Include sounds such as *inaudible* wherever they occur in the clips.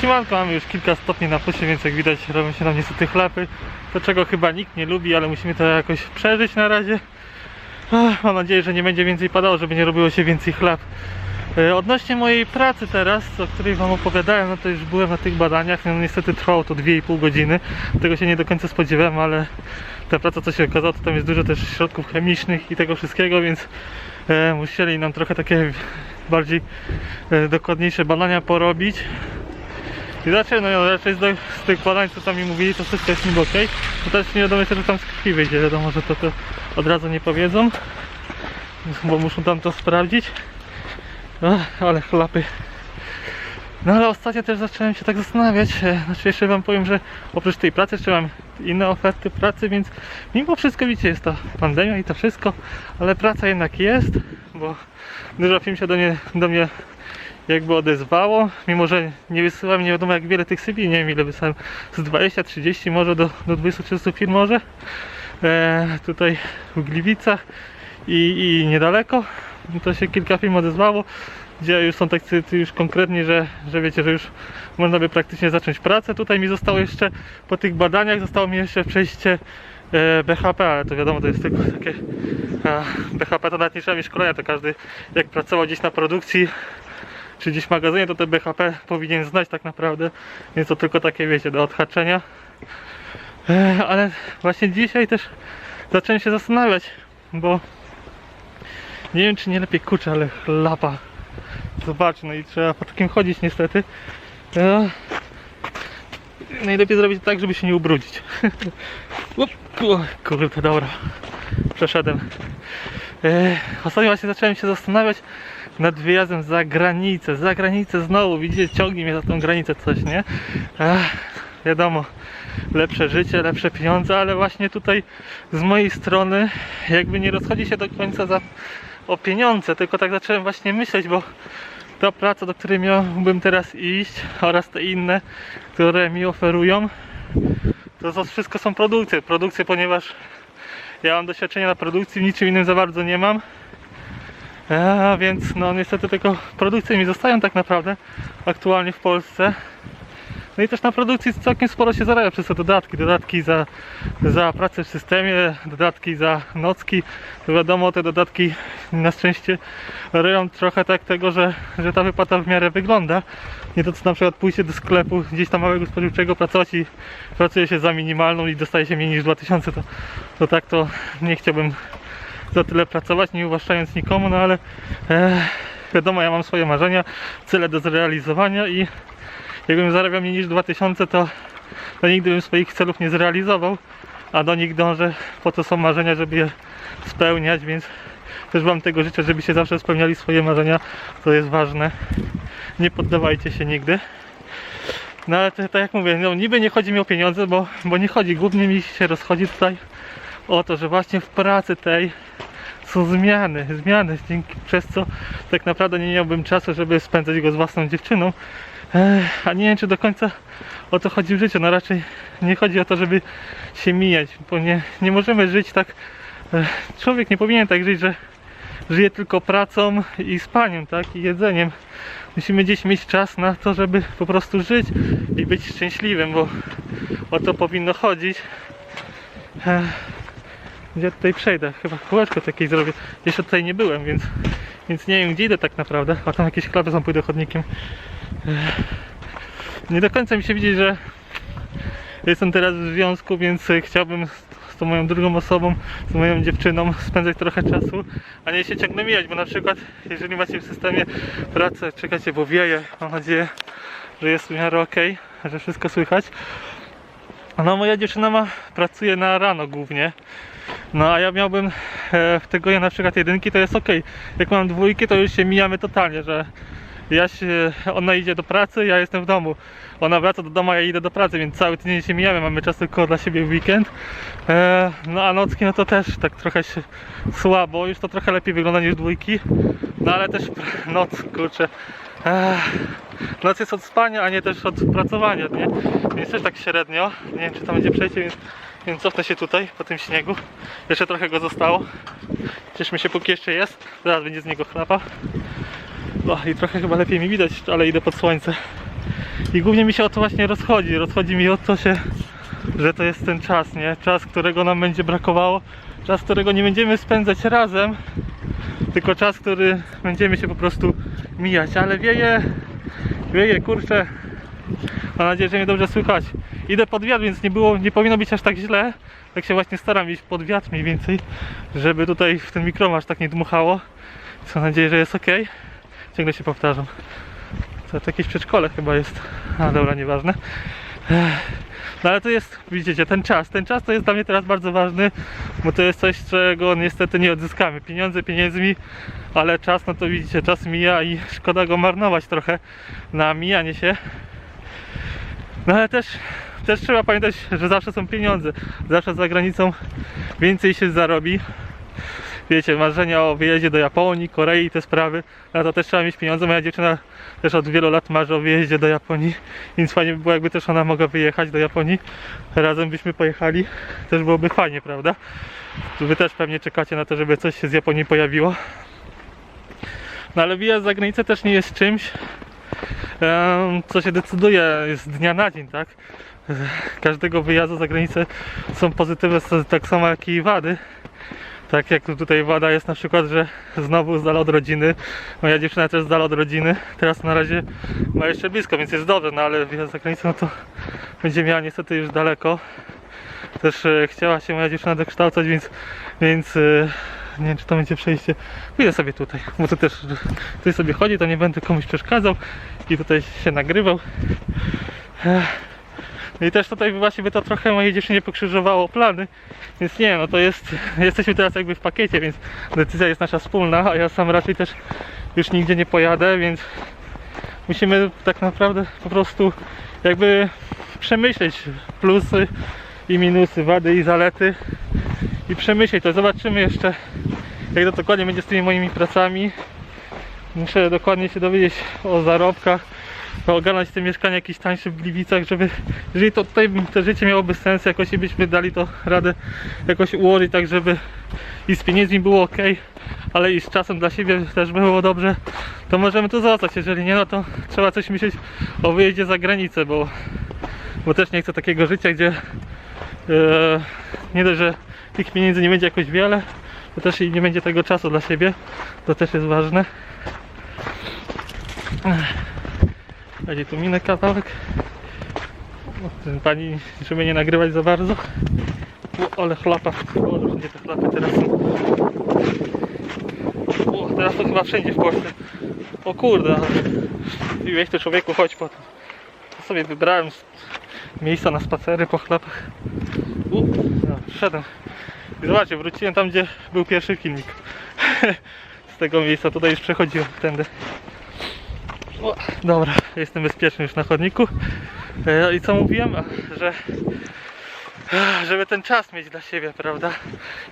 Siemanko, mamy już kilka stopni na plusie, więc jak widać robią się nam niestety chlapy. To czego chyba nikt nie lubi, ale musimy to jakoś przeżyć na razie. Ach, Mam nadzieję, że nie będzie więcej padało, żeby nie robiło się więcej chlap. E, Odnośnie mojej pracy teraz, o której Wam opowiadałem, no to już byłem na tych badaniach, no niestety trwało to 2,5 godziny. Tego się nie do końca spodziewałem, ale ta praca co się okazało, to tam jest dużo też środków chemicznych i tego wszystkiego, więc e, musieli nam trochę takie bardziej e, dokładniejsze badania porobić. I raczej, no raczej z, z tych badań, co tam mi mówili, to wszystko jest niby ok. No też nie wiadomo co tam z krwi wyjdzie. Wiadomo, że to, to od razu nie powiedzą, bo muszą tam to sprawdzić. Ach, ale chlapy. No ale ostatnio też zacząłem się tak zastanawiać. e, Znaczy jeszcze wam powiem, że oprócz tej pracy jeszcze mam inne oferty pracy, więc mimo wszystko widzicie, jest to pandemia i to wszystko, ale praca jednak jest, bo dużo firm się do, nie, do mnie jakby odezwało, mimo że nie wysyłałem nie wiadomo jak wiele tych CV, nie wiem ile wysłałem, z 20, 30 może do, do 20-30 firm może, e, tutaj w Gliwicach i, i niedaleko, to się kilka firm odezwało, gdzie już są tacy już konkretni, że, że wiecie, że już można by praktycznie zacząć pracę. Tutaj mi zostało jeszcze po tych badaniach, zostało mi jeszcze przejście e, BHP, ale to wiadomo, to jest tylko takie BHP to nawet nie trzeba mieć szkolenia, to każdy jak pracował gdzieś na produkcji czy gdzieś w magazynie, to te BHP powinien znać tak naprawdę, więc to tylko takie wiecie, do odhaczenia. Ale właśnie dzisiaj też zacząłem się zastanawiać, bo nie wiem czy nie lepiej kurczę, ale chlapa. Zobacz, no i trzeba po takim chodzić niestety. E, najlepiej zrobić tak, żeby się nie ubrudzić. *laughs* Kurde, dobra. Przeszedłem. Ostatnio właśnie zacząłem się zastanawiać nad wyjazdem za granicę. Za granicę znowu, widzicie, ciągnie mnie za tą granicę coś, nie? Wiadomo, lepsze życie, lepsze pieniądze, ale właśnie tutaj z mojej strony jakby nie rozchodzi się do końca za, o pieniądze, tylko tak zacząłem właśnie myśleć, bo ta praca, do której miałbym teraz iść oraz te inne, które mi oferują, to, to wszystko są produkcje. Produkcje, ponieważ ja mam doświadczenie na produkcji, niczym innym za bardzo nie mam. A więc no niestety tylko produkcje mi zostają tak naprawdę aktualnie w Polsce. No i też na produkcji całkiem sporo się zarabia przez te dodatki. Dodatki za, za pracę w systemie, dodatki za nocki. Wiadomo, te dodatki na szczęście robią trochę tak tego, że, że ta wypłata w miarę wygląda. Nie to co na przykład pójście do sklepu gdzieś tam małego spożywczego pracować i pracuje się za minimalną i dostaje się mniej niż 2000, to, to tak to nie chciałbym za tyle pracować, nie uwłaszczając nikomu, no ale e, wiadomo, ja mam swoje marzenia, cele do zrealizowania i jakbym zarabiał mniej niż 2000, to, to nigdy bym swoich celów nie zrealizował, a do nich dążę, po to są marzenia, żeby je spełniać, więc też wam tego życzę, żeby się zawsze spełniali swoje marzenia, to jest ważne. Nie poddawajcie się nigdy. No ale to, tak jak mówię, no, niby nie chodzi mi o pieniądze, bo, bo nie chodzi, głównie mi się rozchodzi tutaj o to, że właśnie w pracy tej są zmiany, zmiany, dzięki, przez co tak naprawdę nie miałbym czasu, żeby spędzać go z własną dziewczyną. A nie wiem, czy do końca o to chodzi w życiu. No raczej nie chodzi o to, żeby się mijać, bo nie, nie możemy żyć tak. Człowiek nie powinien tak żyć, że żyje tylko pracą i spaniem, tak? I jedzeniem. Musimy gdzieś mieć czas na to, żeby po prostu żyć i być szczęśliwym, bo o to powinno chodzić. Gdzie tutaj przejdę? Chyba kółeczko takiej zrobię. Jeszcze tutaj nie byłem, więc, więc nie wiem gdzie idę tak naprawdę. A tam jakieś klapy są, pójdę chodnikiem. Nie do końca mi się widzi, że jestem teraz w związku, więc chciałbym z- tą moją drugą osobą, z moją dziewczyną spędzać trochę czasu, a nie się ciągle mijać, bo na przykład jeżeli macie w systemie pracę, czekajcie, bo wieje, mam nadzieję, że jest w miarę ok, że wszystko słychać. No moja dziewczyna ma, pracuje na rano głównie, no a ja miałbym e, w tego ja na przykład jedynki, to jest ok. Jak mam dwójki, to już się mijamy totalnie, że ja się, ona idzie do pracy, ja jestem w domu. Ona wraca do domu, ja idę do pracy, więc cały tydzień się mijamy, mamy czas tylko dla siebie w weekend. E, no a nocki, no to też tak trochę się słabo, już to trochę lepiej wygląda niż dwójki. No ale też *laughs* noc, kurczę. E, noc jest od spania, a nie też od pracowania, nie? Więc też tak średnio. Nie wiem, czy tam będzie przejście, więc, więc cofnę się tutaj po tym śniegu. Jeszcze trochę go zostało. Cieszmy się, póki jeszcze jest. Zaraz będzie z niego chlapa. No i trochę chyba lepiej mi widać, ale idę pod słońce. I głównie mi się o to właśnie rozchodzi. Rozchodzi mi o to się, że to jest ten czas, nie? Czas, którego nam będzie brakowało. Czas, którego nie będziemy spędzać razem, tylko czas, który będziemy się po prostu mijać. Ale wieje, wieje, kurczę. Mam nadzieję, że mnie dobrze słychać. Idę pod wiatr, więc nie było, nie powinno być aż tak źle. Tak się właśnie staram iść pod wiatr mniej więcej, żeby tutaj w ten mikromasz tak nie dmuchało. Mam nadzieję, że jest ok. Ciągle się powtarzam. To, to jakieś przedszkole chyba jest. A dobra, nieważne. No ale to jest, widzicie, ten czas. Ten czas to jest dla mnie teraz bardzo ważny, bo to jest coś, czego niestety nie odzyskamy. Pieniądze pieniędzmi, ale czas, no to widzicie, czas mija i szkoda go marnować trochę na mijanie się. No ale też, też trzeba pamiętać, że zawsze są pieniądze. Zawsze za granicą więcej się zarobi. Wiecie, marzenia o wyjeździe do Japonii, Korei te sprawy, na to też trzeba mieć pieniądze. Moja dziewczyna też od wielu lat marzy o wyjeździe do Japonii, więc fajnie by było, jakby też ona mogła wyjechać do Japonii. Razem byśmy pojechali, też byłoby fajnie, prawda? Wy też pewnie czekacie na to, żeby coś się z Japonii pojawiło. No ale wyjazd za granicę też nie jest czymś, co się decyduje z dnia na dzień, tak? Każdego wyjazdu za granicę są pozytywy tak samo jak i wady. Tak jak tutaj wada jest na przykład, że znowu z dala od rodziny. Moja dziewczyna też z dala od rodziny. Teraz na razie ma jeszcze blisko, więc jest dobrze, no ale wyjazd za granicę no to będzie miała niestety już daleko. Też e, chciała się moja dziewczyna dokształcać, więc, więc e, nie wiem czy to będzie przejście. Pójdę sobie tutaj, bo to też tutaj sobie chodzi, to nie będę komuś przeszkadzał i tutaj się nagrywał. No I też tutaj właśnie by to trochę mojej dziewczynie pokrzyżowało plany. Więc nie, no to jest, jesteśmy teraz jakby w pakiecie, więc decyzja jest nasza wspólna, a ja sam raczej też już nigdzie nie pojadę, więc musimy tak naprawdę po prostu jakby przemyśleć plusy i minusy, wady i zalety i przemyśleć to. Zobaczymy jeszcze jak to dokładnie będzie z tymi moimi pracami. Muszę dokładnie się dowiedzieć o zarobkach, ogarnąć te mieszkania jakieś tańsze w Gliwicach, żeby jeżeli to tutaj to życie miałoby sens, jakoś byśmy dali to radę jakoś ułożyć tak, żeby i z pieniędzmi było ok, ale i z czasem dla siebie też było dobrze, to możemy tu zostać. Jeżeli nie, no to trzeba coś myśleć o wyjeździe za granicę, bo, bo też nie chcę takiego życia, gdzie e, nie dość, że tych pieniędzy nie będzie jakoś wiele, to też i nie będzie tego czasu dla siebie. To też jest ważne. Będzie tu minę kawałek. Pani, żeby nie nagrywać za bardzo. Ale chlapa. O, te chlapy teraz. O, teraz to chyba wszędzie w Polsce. O kurde. I weź to człowieku, chodź po to. Sobie wybrałem miejsca na spacery po chlapach. U, no, wszedłem. I zobaczcie, wróciłem tam, gdzie był pierwszy filmik. *laughs* Z tego miejsca, tutaj już przechodziłem tędy. O, dobra, jestem bezpieczny już na chodniku. E, I co mówiłem? Że żeby ten czas mieć dla siebie, prawda?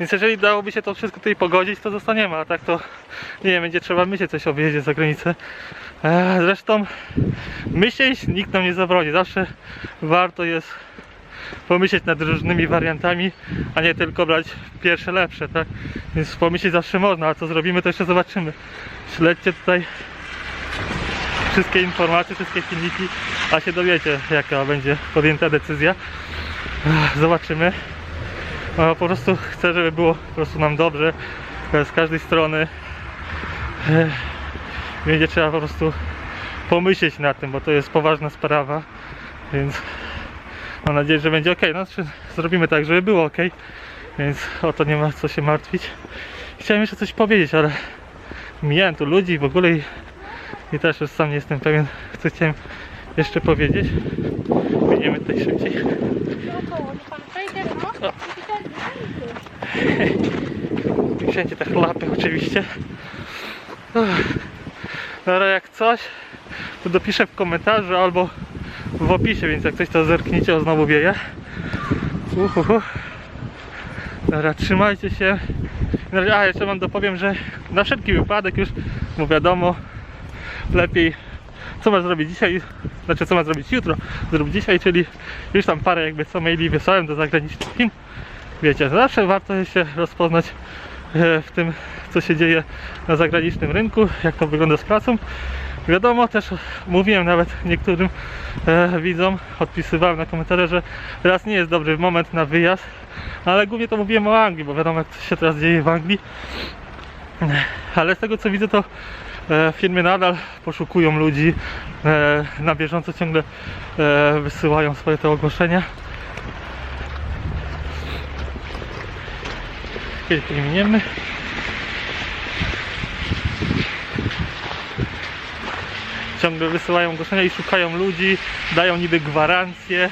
Więc jeżeli dałoby się to wszystko tutaj pogodzić, to zostaniemy, a tak to nie wiem, będzie trzeba myśleć coś o wyjeździe za granicę. E, Zresztą myśleć nikt nam nie zabroni. Zawsze warto jest pomyśleć nad różnymi wariantami, a nie tylko brać pierwsze lepsze, tak? Więc pomyśleć zawsze można, a co zrobimy, to jeszcze zobaczymy. Śledźcie tutaj wszystkie informacje, wszystkie filmiki, a się dowiecie jaka będzie podjęta decyzja. Zobaczymy. No, po prostu chcę, żeby było po prostu nam dobrze e, z każdej strony. Będzie trzeba po prostu pomyśleć nad tym, bo to jest poważna sprawa, więc mam nadzieję, że będzie ok. No, zrobimy tak, żeby było ok, więc o to nie ma co się martwić. Chciałem jeszcze coś powiedzieć, ale mijałem tu ludzi w ogóle i i też już sam nie jestem pewien, co chciałem jeszcze powiedzieć. Biegniemy tutaj szybciej. *laughs* No. Wszędzie te chlapy oczywiście. Uff. Dobra, jak coś, to dopiszę w komentarzu albo w opisie, więc jak coś to zerknijcie, o znowu wieje. Uhuhu. Dobra, trzymajcie się. A, jeszcze wam dopowiem, że na wszelki wypadek już, bo wiadomo, lepiej co masz zrobić dzisiaj, znaczy co masz zrobić jutro, zrób dzisiaj, czyli już tam parę jakby co maili wysłałem do zagranicznych firm. Wiecie, zawsze warto się rozpoznać e, w tym, co się dzieje na zagranicznym rynku, jak to wygląda z pracą. Wiadomo, też mówiłem nawet niektórym e, widzom, odpisywałem na komentarze, że teraz nie jest dobry moment na wyjazd, ale głównie to mówiłem o Anglii, bo wiadomo, co się teraz dzieje w Anglii. Ale z tego co widzę, to e, firmy nadal poszukują ludzi, e, na bieżąco ciągle e, wysyłają swoje te ogłoszenia. Kiedyś miniemy. Ciągle wysyłają ogłoszenia i szukają ludzi, dają niby gwarancje.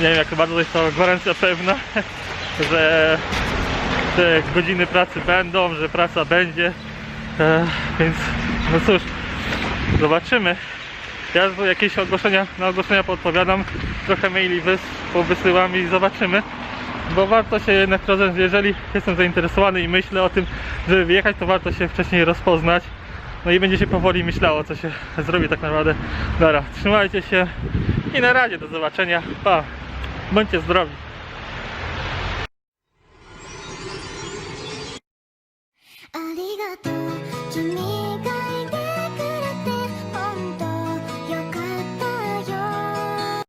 Nie wiem jak bardzo jest to gwarancja pewna, *laughs* że te godziny pracy będą, że praca będzie. Więc no cóż, zobaczymy. Ja z- jakieś ogłoszenia, na ogłoszenia podpowiadam, trochę maili wys, powysyłam i zobaczymy. Bo warto się jednak rozejrzeć, jeżeli jestem zainteresowany i myślę o tym, żeby wyjechać, to warto się wcześniej rozpoznać. No i będzie się powoli myślało, co się zrobi tak naprawdę. Dobra, trzymajcie się i na razie, do zobaczenia. Pa! Bądźcie zdrowi!